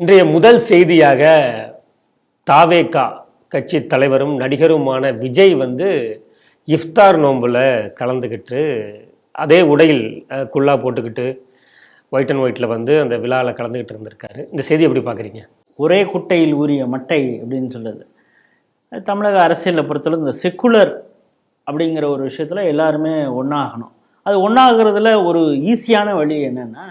இன்றைய முதல் செய்தியாக தாவேகா கட்சி தலைவரும் நடிகருமான விஜய் வந்து இஃப்தார் நோம்பில் கலந்துக்கிட்டு அதே உடையில் குல்லா போட்டுக்கிட்டு ஒயிட் அண்ட் ஒயிட்டில் வந்து அந்த விழாவில் கலந்துக்கிட்டு இருந்திருக்காரு. இந்த செய்தி எப்படி பார்க்குறீங்க? ஒரே குட்டையில் ஊறிய மட்டை அப்படின்னு சொல்லுது தமிழக அரசியலை பொறுத்தளவு இந்த செக்குலர் அப்படிங்கிற ஒரு விஷயத்தில் எல்லாருமே ஒன்றாகணும் அது ஒன்றாகிறதுல ஒரு ஈஸியான வழி என்னென்னா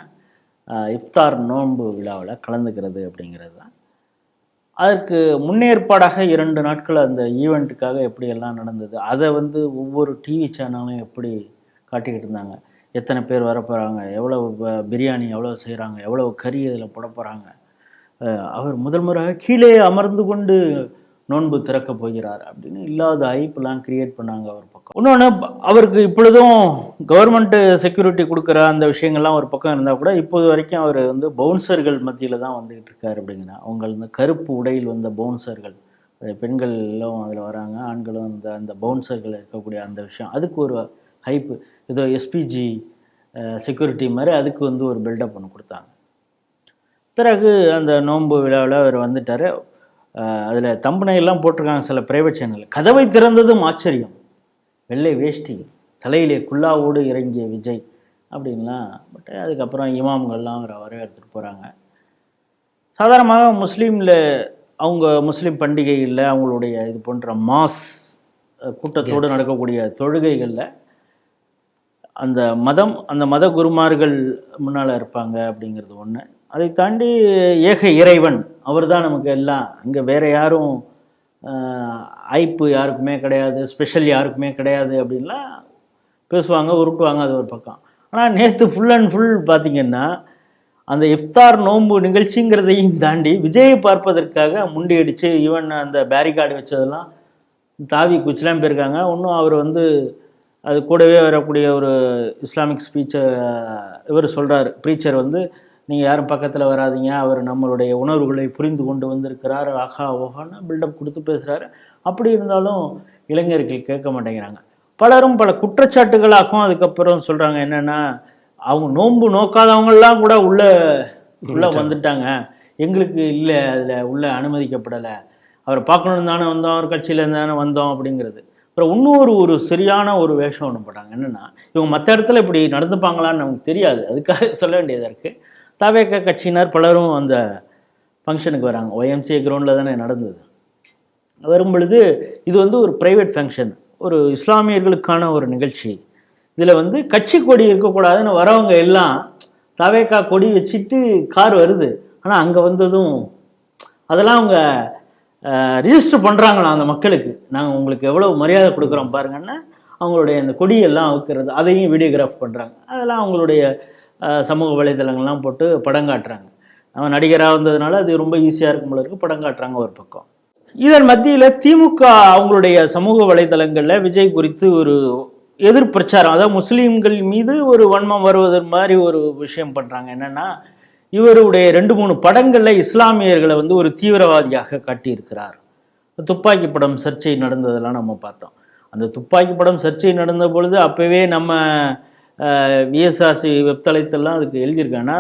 இஃப்தார் நோன்பு விழாவில் கலந்துக்கிறது அப்படிங்கிறது தான். அதற்கு முன்னேற்பாடாக இரண்டு நாட்கள் அந்த ஈவெண்ட்டுக்காக எப்படி எல்லாம் நடந்தது அதை வந்து ஒவ்வொரு டிவி சேனலும் எப்படி காட்டிக்கிட்டு இருந்தாங்க? எத்தனை பேர் வர போகிறாங்க எவ்வளோ பிரியாணி எவ்வளோ செய்கிறாங்க எவ்வளோ கறி இதில் போட போகிறாங்க அவர் முதல் முறையாக கீழே அமர்ந்து கொண்டு நோன்பு திறக்க போகிறார் அப்படின்னு இல்லாத ஐப்பெல்லாம் கிரியேட் பண்ணாங்க அவர் பக்கம். இன்னொன்று அவருக்கு இப்பொழுதும் கவர்மெண்ட் செக்யூரிட்டி கொடுக்குற அந்த விஷயங்கள்லாம் ஒரு பக்கம் இருந்தால் கூட இப்போது வரைக்கும் அவர் வந்து பவுன்சர்கள் மத்தியில் தான் வந்துகிட்டு இருக்காரு அப்படிங்கன்னா அவங்க இந்த கருப்பு உடையில் வந்த பவுன்சர்கள் பெண்களும் அதில் வராங்க ஆண்களும் அந்த அந்த பவுன்சர்கள் இருக்கக்கூடிய அந்த விஷயம் அதுக்கு ஒரு ஹைப்பு ஏதோ எஸ்பிஜி செக்யூரிட்டி மாதிரி அதுக்கு வந்து ஒரு பில்டப் ஒன்று கொடுத்தாங்க. பிறகு அந்த நோன்பு விழாவில் அவர் வந்துட்டார். அதில் தம்பனையெல்லாம் போட்டிருக்காங்க சில பிரைவேட் சேனல் கதவை திறந்ததும் ஆச்சரியம். வெள்ளை வேஷ்டி தலையிலே குல்லாவோடு இறங்கிய விஜய் அப்படின்லாம். பட் அதுக்கப்புறம் இமாம்கள்லாம் அவரை வரவேற்றுட்டு போகிறாங்க சாதாரணமாக முஸ்லீமில் அவங்க முஸ்லீம் பண்டிகைகளில் அவங்களுடைய இது போன்ற மாஸ் கூட்டத்தோடு நடக்கக்கூடிய தொழுகைகளில் அந்த மதம் அந்த மத குருமார்கள் முன்னால் இருப்பாங்க அப்படிங்கிறது ஒன்று அதை தாண்டி ஏக இறைவன் அவர் தான் நமக்கு எல்லாம். அங்கே வேறு யாரும் ஐப்பு யாருக்குமே கிடையாது ஸ்பெஷல் யாருக்குமே கிடையாது அப்படின்லாம் பேசுவாங்க உருட்டுவாங்க அது ஒரு பக்கம். ஆனால் நேற்று ஃபுல் அண்ட் ஃபுல் பார்த்திங்கன்னா அந்த இஃப்தார் நோன்பு நிகழ்ச்சிங்கிறதையும் தாண்டி விஜயை பார்ப்பதற்காக முண்டி அடித்து ஈவன் அந்த பேரிகார்டு வச்சதெல்லாம் தாவி குச்சிலாம் போயிருக்காங்க. இன்னும் அவர் வந்து அது கூடவே வரக்கூடிய ஒரு இஸ்லாமிக் ஸ்பீச்சை இவர் சொல்கிறார் ப்ரீச்சர் வந்து நீங்கள் யாரும் பக்கத்தில் வராதீங்க. அவர் நம்மளுடைய உணர்வுகளை புரிந்து கொண்டு வந்திருக்கிறார். ஆஹா ஓஹான்னு பில்டப் கொடுத்து பேசுகிறாரு அப்படி இருந்தாலும் இளைஞர்கள் கேட்க மாட்டேங்கிறாங்க. பலரும் பல குற்றச்சாட்டுகளாக்கும் அதுக்கப்புறம் சொல்கிறாங்க என்னென்னா அவங்க நோன்பு நோக்காதவங்கெல்லாம் கூட உள்ள உள்ள வந்துட்டாங்க. எங்களுக்கு இல்லை அதில் உள்ள அனுமதிக்கப்படலை. அவரை பார்க்கணுன்னு தானே வந்தோம் அவர் கட்சியிலேருந்து தானே வந்தோம் அப்படிங்கிறது. அப்புறம் இன்னொரு ஒரு சரியான ஒரு வேஷம் ஒன்று போட்டாங்க. என்னென்னா இவங்க மற்ற இடத்துல இப்படி நடந்துப்பாங்களான்னு நமக்கு தெரியாது. அதுக்காக சொல்ல வேண்டியதாக இருக்குது தவேக கட்சியினர் பலரும் அந்த ஃபங்க்ஷனுக்கு வராங்க. ஒய்எம்சிஏ கிரவுண்டில் தானே நடந்தது. வரும் பொழுது இது வந்து ஒரு ப்ரைவேட் ஃபங்க்ஷன் ஒரு இஸ்லாமியர்களுக்கான ஒரு நிகழ்ச்சி. இதில் வந்து கட்சி கொடி இருக்கக்கூடாதுன்னு வரவங்க எல்லாம் தவேக்கா கொடி வச்சுட்டு கார் வருது. ஆனால் அங்கே வந்ததும் அதெல்லாம் அவங்க ரிஜிஸ்டர் பண்ணுறாங்களாம் அந்த மக்களுக்கு. நாங்கள் உங்களுக்கு எவ்வளோ மரியாதை கொடுக்குறோம் பாருங்கன்னா அவங்களுடைய அந்த கொடியெல்லாம் அவுக்கிறது அதையும் வீடியோகிராஃப் பண்ணுறாங்க அதெல்லாம் அவங்களுடைய சமூக வலைதளங்கள்லாம் போட்டு படம் காட்டுறாங்க. அவன் நடிகராக வந்ததுனால அது ரொம்ப ஈஸியாக இருக்கும் போல இருக்கு. படம் காட்டுறாங்க ஒரு பக்கம். இதன் மத்தியில் திமுக அவங்களுடைய சமூக வலைதளங்களில் விஜய் குறித்து ஒரு எதிர் பிரச்சாரம். அதாவது முஸ்லீம்கள் மீது ஒரு வன்மம் வருவது மாதிரி ஒரு விஷயம் பண்ணுறாங்க என்னென்னா இவருடைய ரெண்டு மூணு படங்களில் இஸ்லாமியர்களை வந்து ஒரு தீவிரவாதியாக காட்டியிருக்கிறார். துப்பாக்கி படம் சர்ச்சை நடந்ததெல்லாம் நம்ம பார்த்தோம். அந்த துப்பாக்கி படம் சர்ச்சை நடந்த பொழுது அப்போவே நம்ம விஎஸ்ஆர்சி வெப்தளத்தெல்லாம் அதுக்கு எழுதியிருக்காங்கன்னா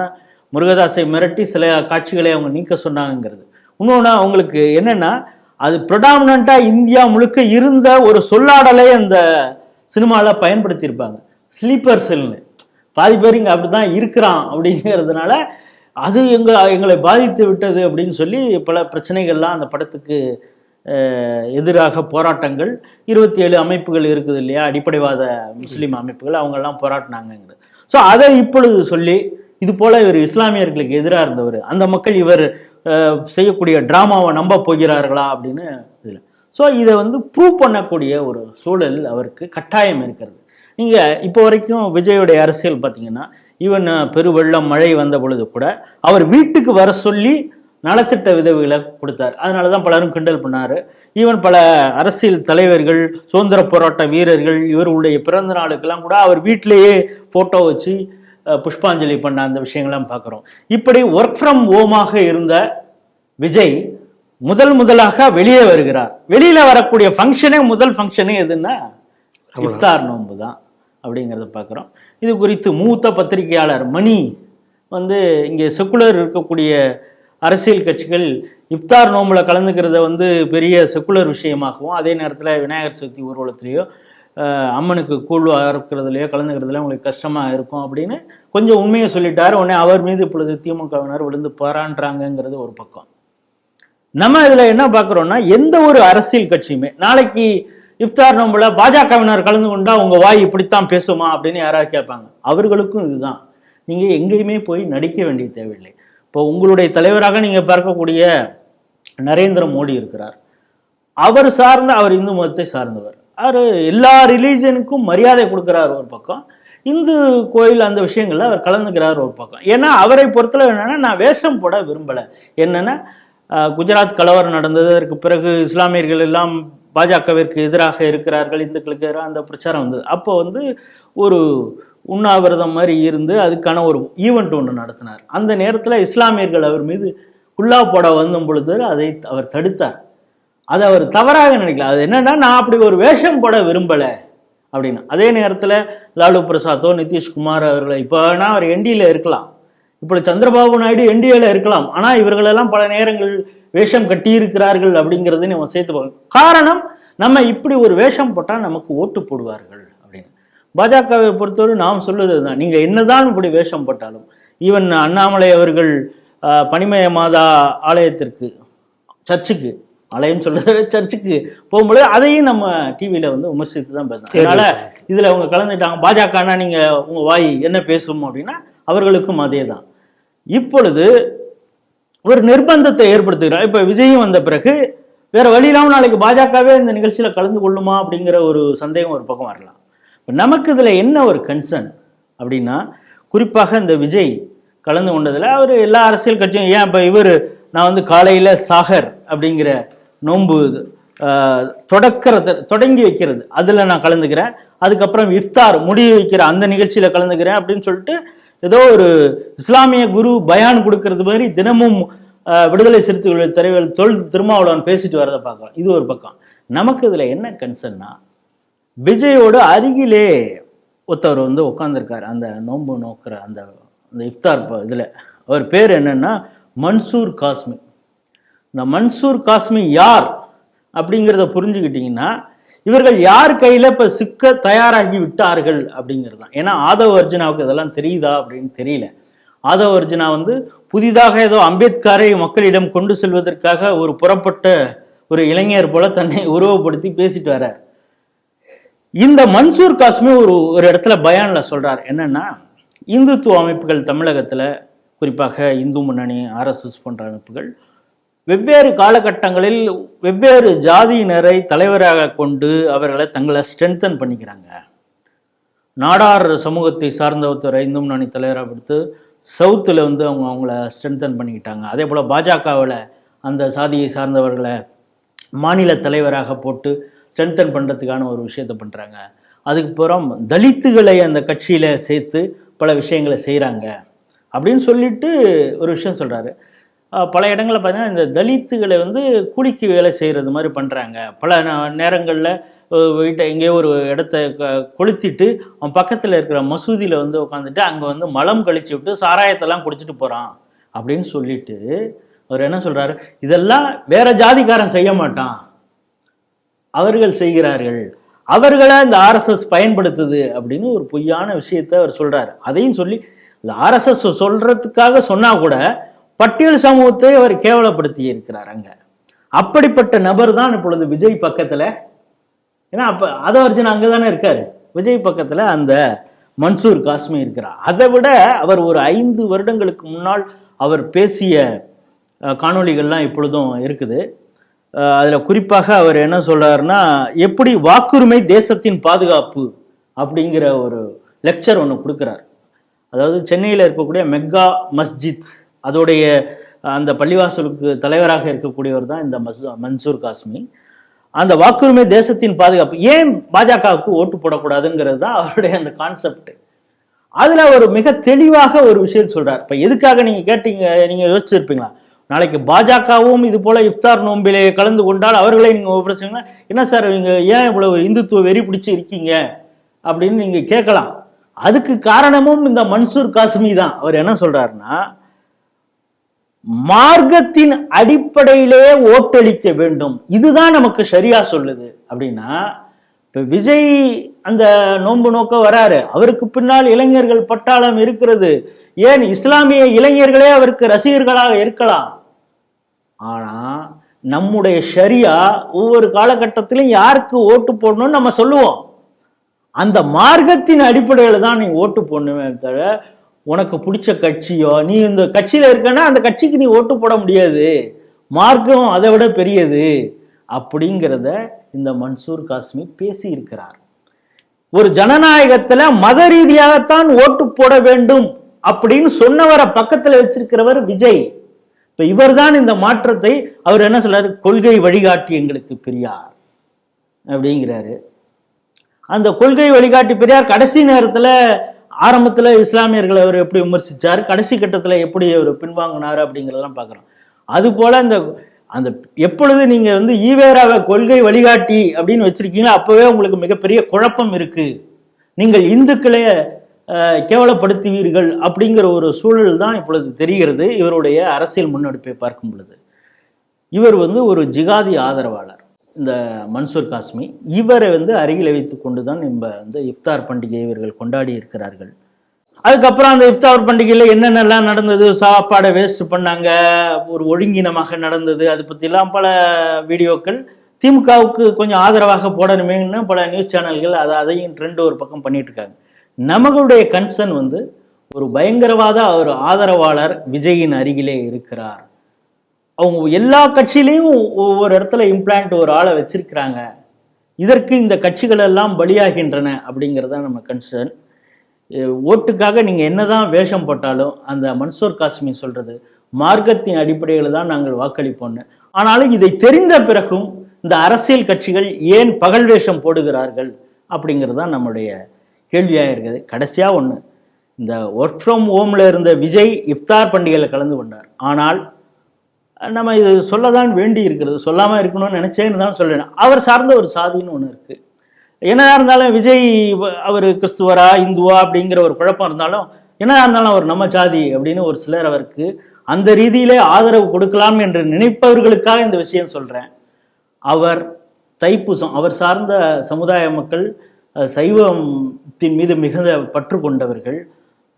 முருகதாசை மிரட்டி சில காட்சிகளை அவங்க நீக்க சொன்னாங்கங்கிறது. இன்னொன்று அவங்களுக்கு என்னென்னா அது ப்ரொடாமினண்ட்டாக இந்தியா முழுக்க இருந்த ஒரு சொல்லாடலை அந்த சினிமாவில் பயன்படுத்தியிருப்பாங்க. ஸ்லீப்பர் செல்னு பாதி பேர் இங்கே அப்படி தான் இருக்கிறான் அப்படிங்கிறதுனால அது எங்கள் எங்களை பாதித்து விட்டது அப்படின்னு சொல்லி பல பிரச்சனைகள்லாம் அந்த படத்துக்கு எதிராக போராட்டங்கள். இருபத்தி ஏழு அமைப்புகள் இருக்குது இல்லையா? அடிப்படைவாத முஸ்லீம் அமைப்புகள் அவங்கெல்லாம் போராட்டினாங்கிறது ஸோ அதை இப்பொழுது சொல்லி இது போல இவர் இஸ்லாமியர்களுக்கு எதிராக இருந்தவர். அந்த மக்கள் இவர் செய்யக்கூடிய டிராமாவை நம்ப போகிறார்களா அப்படின்னு இதில். ஸோ இதை வந்து ப்ரூவ் பண்ணக்கூடிய ஒரு சூழல் அவருக்கு கட்டாயம் இருக்கிறது. நீங்கள் இப்போ வரைக்கும் விஜயோடைய அரசியல் பார்த்தீங்கன்னா ஈவன் பெருவெள்ளம் மழை வந்த பொழுது கூட அவர் வீட்டுக்கு வர சொல்லி நலத்திட்ட உதவிகளை கொடுத்தார். அதனால தான் பலரும் கிண்டல் பண்ணார். ஈவன் பல அரசியல் தலைவர்கள் சுதந்திர போராட்ட வீரர்கள் இவர்களுடைய பிறந்த நாளுக்கெல்லாம் கூட அவர் வீட்டிலேயே ஃபோட்டோ வச்சு புஷ்பாஞ்சலி பண்ண அந்த விஷயங்கள்லாம் பார்க்குறோம். இப்படி ஒர்க் ஃப்ரம் ஹோமாக இருந்த விஜய் முதல் முதலாக வெளியே வருகிறார். வெளியில வரக்கூடிய ஃபங்க்ஷனே முதல் ஃபங்க்ஷனே எதுன்னா இஃப்தார் நோன்பு தான் அப்படிங்கிறத பார்க்குறோம். இது குறித்து மூத்த பத்திரிகையாளர் மணி வந்து இங்கே செக்குலர் இருக்கக்கூடிய அரசியல் கட்சிகள் இஃப்தார் நோம்பில் கலந்துக்கிறத வந்து பெரிய செக்குலர் விஷயமாகவும் அதே நேரத்தில் விநாயகர் சதுர்த்தி ஊர்வலத்திலேயோ அம்மனுக்கு கூழ் அறுக்கிறதுலையோ கலந்துக்கிறதுல உங்களுக்கு கஷ்டமாக இருக்கும் அப்படின்னு கொஞ்சம் உண்மையை சொல்லிட்டார். உடனே அவர் மீது இப்பொழுது திமுகவினர் விழுந்து போரான்றாங்கங்கிறது ஒரு பக்கம். நம்ம இதில் என்ன பார்க்குறோம்னா எந்த ஒரு அரசியல் கட்சியுமே நாளைக்கு இஃப்தார் நோம்பில் பாஜகவினர் கலந்து கொண்டா உங்கள் வாய் இப்படித்தான் பேசுமா அப்படின்னு யாராவது கேட்பாங்க. அவர்களுக்கும் இதுதான். நீங்கள் எங்கேயுமே போய் நடிக்க வேண்டிய தேவையில்லை. இப்போ உங்களுடைய தலைவராக நீங்கள் பார்க்கக்கூடிய நரேந்திர மோடி இருக்கிறார். அவர் சார்ந்த அவர் இந்து மதத்தை சார்ந்தவர். அவர் எல்லா ரிலீஜனுக்கும் மரியாதை கொடுக்குறார் ஒரு பக்கம். இந்து கோயில் அந்த விஷயங்களில் அவர் கலந்துக்கிறார் ஒரு பக்கம். ஏன்னா அவரை பொறுத்தளவு என்னென்னா நான் வேஷம் போட விரும்பலை. என்னென்னா குஜராத் கலவரம் நடந்தது அதற்கு பிறகு இஸ்லாமியர்கள் எல்லாம் பாஜகவிற்கு எதிராக இருக்கிறார்கள் இந்துக்களுக்கு எதிராக அந்த பிரச்சாரம் வந்தது. அப்போ வந்து ஒரு உண்ணாவிரதம் மாதிரி இருந்து அதுக்கான ஒரு ஈவெண்ட் ஒன்று நடத்தினார். அந்த நேரத்தில் இஸ்லாமியர்கள் அவர் மீது குல்லா போட வந்த பொழுது அதை அவர் தடுத்தார். அதை அவர் தவறாக நினைக்கல. அது என்னன்னா நான் அப்படி ஒரு வேஷம் போட விரும்பலை அப்படின்னு. அதே நேரத்தில் லாலு பிரசாத்தோ நிதிஷ்குமார் அவர்களை இப்போ வேணா அவர் என்டியில் இருக்கலாம். இப்படி சந்திரபாபு நாயுடு என்டிஏல இருக்கலாம். ஆனால் இவர்களெல்லாம் பல நேரங்கள் வேஷம் கட்டியிருக்கிறார்கள் அப்படிங்கிறது நம்ம சேர்த்து பார்க்கணும். காரணம் நம்ம இப்படி ஒரு வேஷம் போட்டால் நமக்கு ஓட்டு போடுவார்கள். பாஜகவை பொறுத்தவரை நாம் சொல்லுவது தான் நீங்கள் என்னதான் இப்படி வேஷம் போட்டாலும் ஈவன் அண்ணாமலை அவர்கள் பனிமய மாதா ஆலயத்திற்கு சர்ச்சுக்கு ஆலயம் சொல்றது சர்ச்சுக்கு போகும்பொழுது அதையும் நம்ம டிவியில வந்து விமர்சித்து தான் பேசணும் அதனால இதுல அவங்க கலந்துட்டாங்க. பாஜகனா நீங்க உங்க வாய் என்ன பேசும் அப்படின்னா அவர்களுக்கும் அதே தான் இப்பொழுது ஒரு நிர்பந்தத்தை ஏற்படுத்துகிறார். இப்ப விஜயும் வந்த பிறகு வேற வழி இல்லாம நாளைக்கு பாஜகவே இந்த நிகழ்ச்சியில கலந்து கொள்ளுமா அப்படிங்கிற ஒரு சந்தேகம் ஒரு பக்கம் வரலாம். நமக்கு இதில் என்ன ஒரு கன்சர்ன் அப்படின்னா குறிப்பாக இந்த விஜய் கலந்து கொண்டதில் அவர் எல்லா அரசியல் கட்சியும் ஏன் இப்போ இவர் நான் வந்து காலையில் சாகர் அப்படிங்கிற நோன்பு ஆஹ், தொடக்கிறது தொடங்கி வைக்கிறது அதில் நான் கலந்துக்கிறேன். அதுக்கப்புறம் இஃப்தார் முடிவு வைக்கிற அந்த நிகழ்ச்சியில் கலந்துக்கிறேன் அப்படின்னு சொல்லிட்டு ஏதோ ஒரு இஸ்லாமிய குரு பயான் கொடுக்கறது மாதிரி தினமும் விடுதலை சிறுத்தைகள் தலைவர் தொல் திருமாவளவன் பேசிட்டு வரதை பார்க்கலாம். இது ஒரு பக்கம். நமக்கு இதில் என்ன கன்சர்ன்னா விஜயோட அருகிலே ஒருத்தவர் வந்து உட்காந்துருக்காரு அந்த நோன்பு நோக்கிற அந்த அந்த இஃப்தார் இதில். அவர் பேர் என்னன்னா மன்சூர் காஸ்மி. இந்த மன்சூர் காஸ்மி யார் அப்படிங்கிறத புரிஞ்சுக்கிட்டிங்கன்னா இவர்கள் யார் கையில் இப்போ சிக்க தயாராகி விட்டார்கள் அப்படிங்கிறது தான். ஏன்னா ஆதவ அர்ஜுனாவுக்கு இதெல்லாம் தெரியுதா அப்படின்னு தெரியல. ஆதவ அர்ஜுனா வந்து புதிதாக ஏதோ அம்பேத்கரை மக்களிடம் கொண்டு செல்வதற்காக ஒரு புறப்பட்ட ஒரு இளைஞர் போல தன்னை உருவப்படுத்தி பேசிட்டு வர்றார். இந்த மன்சூர் காசுமே ஒரு ஒரு இடத்துல பயான்ல சொல்கிறார் என்னன்னா இந்துத்துவ அமைப்புகள் தமிழகத்துல குறிப்பாக இந்து முன்னணி ஆர்எஸ்எஸ் போன்ற அமைப்புகள் வெவ்வேறு காலகட்டங்களில் வெவ்வேறு ஜாதியினரை தலைவராக கொண்டு அவர்களை தங்களை ஸ்ட்ரென்தன் பண்ணிக்கிறாங்க. நாடார் சமூகத்தை சார்ந்த ஒருத்தர் இந்து முன்னணி தலைவராக கொடுத்து சவுத்தில் வந்து அவங்க அவங்கள ஸ்ட்ரென்தன் பண்ணிக்கிட்டாங்க. அதே போல் பாஜகவில் அந்த சாதியை சார்ந்தவர்களை மாநில தலைவராக போட்டு ஸ்ட்ரென்தன் பண்ணுறதுக்கான ஒரு விஷயத்தை பண்ணுறாங்க அதுக்கப்புறம் தலித்துகளை அந்த கட்சியில் சேர்த்து பல விஷயங்களை செய்கிறாங்க அப்படின்னு சொல்லிட்டு ஒரு விஷயம் சொல்கிறாரு பல இடங்களில் பார்த்தீங்கன்னா இந்த தலித்துகளை வந்து கூலிக்கு வேலை செய்கிறது மாதிரி பண்ணுறாங்க பல நேரங்களில் வீட்டை எங்கேயோ ஒரு இடத்த க- கொளுத்திட்டு அவன் பக்கத்தில் இருக்கிற மசூதியில் வந்து உட்காந்துட்டு அங்கே வந்து மலம் கழிச்சு விட்டு சாராயத்தெல்லாம் குடிச்சிட்டு போகிறான் அப்படின்னு சொல்லிட்டு அவர் என்ன சொல்கிறாரு இதெல்லாம் வேற ஜாதிக்காரன் செய்ய மாட்டான். அவர்கள் செய்கிறார்கள். அவர்களை இந்த ஆர்எஸ்எஸ் பயன்படுத்துது அப்படின்னு ஒரு பொய்யான விஷயத்தை அவர் சொல்றாரு. அதையும் சொல்லி இந்த ஆர்எஸ்எஸ் சொல்றதுக்காக சொன்னா கூட பட்டியல் சமூகத்தை அவர் கேவலப்படுத்தி இருக்கிறார் அங்க. அப்படிப்பட்ட நபர் தான் இப்பொழுது விஜய் பக்கத்துல. ஏன்னா அப்ப ஆதவர்ஜன் அங்கதானே இருக்காரு. விஜய் பக்கத்துல அந்த மன்சூர் காஸ்மி இருக்கிறார். அதை விட அவர் ஒரு ஐந்து வருடங்களுக்கு முன்னால் அவர் பேசிய காணொலிகள்லாம் காணொளிகள்லாம் இப்பொழுதும் இருக்குது. அதில் குறிப்பாக அவர் என்ன சொல்கிறாருன்னா எப்படி வாக்குரிமை தேசத்தின் பாதுகாப்பு அப்படிங்கிற ஒரு லெக்சர் ஒன்று கொடுக்குறார். அதாவது சென்னையில் இருக்கக்கூடிய மெக்கா மஸ்ஜித் அதோடைய அந்த பள்ளிவாசலுக்கு தலைவராக இருக்கக்கூடியவர் தான் இந்த மஸ் மன்சூர் காஸ்மி. அந்த வாக்குரிமை தேசத்தின் பாதுகாப்பு ஏன் பாஜகவுக்கு ஓட்டு போடக்கூடாதுங்கிறது தான் அவருடைய அந்த கான்செப்ட் அதில் ஒரு மிக தெளிவாக ஒரு விஷயம் சொல்கிறார் இப்போ எதுக்காக நீங்கள் கேட்டீங்க நீங்கள் யோசிச்சிருப்பீங்களா? நாளைக்கு பாஜகவும் இது போல இஃப்தார் நோம்பிலே கலந்து கொண்டால் அவர்களை நீங்க விமர்சிங்கன்னா என்ன சார் நீங்க ஏன் இவ்வளவு இந்துத்துவ வெறி பிடிச்சு இருக்கீங்க? அப்படின்னு நீங்க கேட்கலாம். அதுக்கு காரணமும் இந்த மன்சூர் காஸ்மி தான். அவர் என்ன சொல்றாருன்னா மார்க்கத்தின் அடிப்படையிலே ஓட்டளிக்க வேண்டும். இதுதான் நமக்கு சரியா சொல்லுது. அப்படின்னா இப்ப விஜய் அந்த நோன்பு நோக்க வராரு. அவருக்கு பின்னால் இளைஞர்கள் பட்டாளம் இருக்கிறது. ஏன் இஸ்லாமிய இளைஞர்களே அவருக்கு ரசிகர்களாக இருக்கலாம்? ஆனா நம்முடைய ஷரியா ஒவ்வொரு காலகட்டத்திலும் யாருக்கு ஓட்டு போடணும்னு நம்ம சொல்லுவோம். அந்த மார்க்கத்தின் அடிப்படையில் தான் நீ ஓட்டு போடணுமே தவிர உனக்கு பிடிச்ச கட்சியோ நீ இந்த கட்சியில இருக்கன்னா அந்த கட்சிக்கு நீ ஓட்டு போட முடியாது. மார்க்கம் அதை விட பெரியது. அப்படிங்கிறத இந்த மன்சூர் காஸ்மி பேசி இருக்கிறார் ஒரு ஜனநாயகத்தில் மத ரீதியாகத்தான் ஓட்டு போட வேண்டும். அப்படின்னு சொன்னவரை பக்கத்துல வச்சிருக்கிறவர் விஜய். இப்ப இவர்தான் இந்த மாற்றத்தை அவர் என்ன சொல்றாரு? கொள்கை வழிகாட்டி எங்களுக்கு பெரியார் அப்படிங்கிறாரு. அந்த கொள்கை வழிகாட்டி பெரியார் கடைசி நேரத்துல ஆரம்பத்துல இஸ்லாமியர்களை அவர் எப்படி விமர்சிச்சார்? கடைசி கட்டத்துல எப்படி அவர் பின்வாங்கினார் அப்படிங்கிறதெல்லாம் பார்க்குறோம். அது போல அந்த அந்த எப்பொழுது நீங்க வந்து ஈவேராவை கொள்கை வழிகாட்டி அப்படின்னு வச்சிருக்கீங்களோ அப்பவே உங்களுக்கு மிகப்பெரிய குழப்பம் இருக்கு. நீங்கள் இந்துக்களை கேவலப்படுத்துவீர்கள் அப்படிங்கிற ஒரு சூழல் தான் இப்பொழுது தெரிகிறது இவருடைய அரசியல் முன்னெடுப்பை பார்க்கும் பொழுது. இவர் வந்து ஒரு ஜிகாதி ஆதரவாளர் இந்த மன்சூர் காஸ்மி. இவரை வந்து அருகில் வைத்து கொண்டு தான் நம்ம வந்து இஃப்தார் பண்டிகை இவர்கள் கொண்டாடி இருக்கிறார்கள். அதுக்கப்புறம் அந்த இஃப்தார் பண்டிகையில் என்னென்னலாம் நடந்தது? சாப்பாடை வேஸ்ட் பண்ணாங்க ஒரு ஒழுங்கினமாக நடந்தது அதை பற்றிலாம் பல வீடியோக்கள். திமுகவுக்கு கொஞ்சம் ஆதரவாக போடணுமேன்னு பல நியூஸ் சேனல்கள் அதை அதையும் ட்ரெண்ட் ஒரு பக்கம் பண்ணிட்டு இருக்காங்க. நமகளுடைய கன்சர்ன் வந்து ஒரு பயங்கரவாத ஒரு ஆதரவாளர் விஜயின் அருகிலே இருக்கிறார். அவங்க எல்லா கட்சியிலையும் ஒவ்வொரு இடத்துல இம்ப்ளான்ட் ஒரு ஆளை வச்சிருக்கிறாங்க. இதற்கு இந்த கட்சிகள் எல்லாம் பலியாகின்றன அப்படிங்கிறத நம்ம கன்சர்ன் ஓட்டுக்காக நீங்கள் என்னதான் வேஷம் போட்டாலும் அந்த மன்சூர் காசிமி சொல்றது மார்க்கத்தின் அடிப்படையில் தான் நாங்கள் வாக்களிப்போம்னு. ஆனாலும் இதை தெரிந்த பிறகும் இந்த அரசியல் கட்சிகள் ஏன் பகல் வேஷம் போடுகிறார்கள் அப்படிங்கிறது தான் நம்முடைய கேள்வியாக இருக்குது கடைசியாக ஒன்று இந்த ஒர்க் ஃப்ரம் ஹோம்ல இருந்த விஜய் இஃப்தார் பண்டிகையில் கலந்து கொண்டார். ஆனால் நம்ம இது சொல்லதான் வேண்டி இருக்கிறது சொல்லாமல் இருக்கணும்னு நினச்சேன்னு தான் சொல்லணும் அவர் சார்ந்த ஒரு சாதின்னு ஒன்று இருக்குது என்னதா இருந்தாலும் விஜய் அவர் கிறிஸ்துவரா இந்துவா அப்படிங்கிற ஒரு குழப்பம் இருந்தாலும் என்னதா இருந்தாலும் அவர் நம்ம சாதி அப்படின்னு ஒரு சிலர் அவருக்கு அந்த ரீதியிலே ஆதரவு கொடுக்கலாம் என்று நினைப்பவர்களுக்காக இந்த விஷயம் சொல்கிறேன் அவர் தைப்பூசம் அவர் சார்ந்த சமுதாய மக்கள் சைவத்தின் மீது மிகுந்த பற்று கொண்டவர்கள்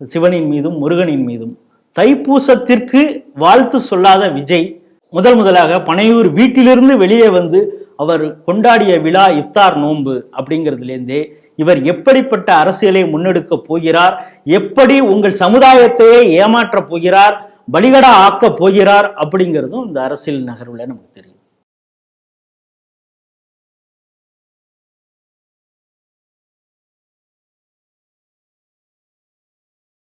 சிவனின் மீதும் முருகனின் மீதும். தைப்பூசத்திற்கு வாழ்த்து சொல்லாத விஜய் முதல் முதலாக பனையூர் வீட்டிலிருந்து வெளியே வந்து அவர் கொண்டாடிய விழா இஃப்தார் நோன்பு அப்படிங்கிறதுலேருந்தே இவர் எப்படிப்பட்ட அரசியலை முன்னெடுக்க போகிறார் எப்படி உங்கள் சமுதாயத்தையே ஏமாற்றப் போகிறார் பலிகடா ஆக்கப் போகிறார் அப்படிங்கிறதும் இந்த அரசியல் நகர்வில் நமக்கு தெரியும்.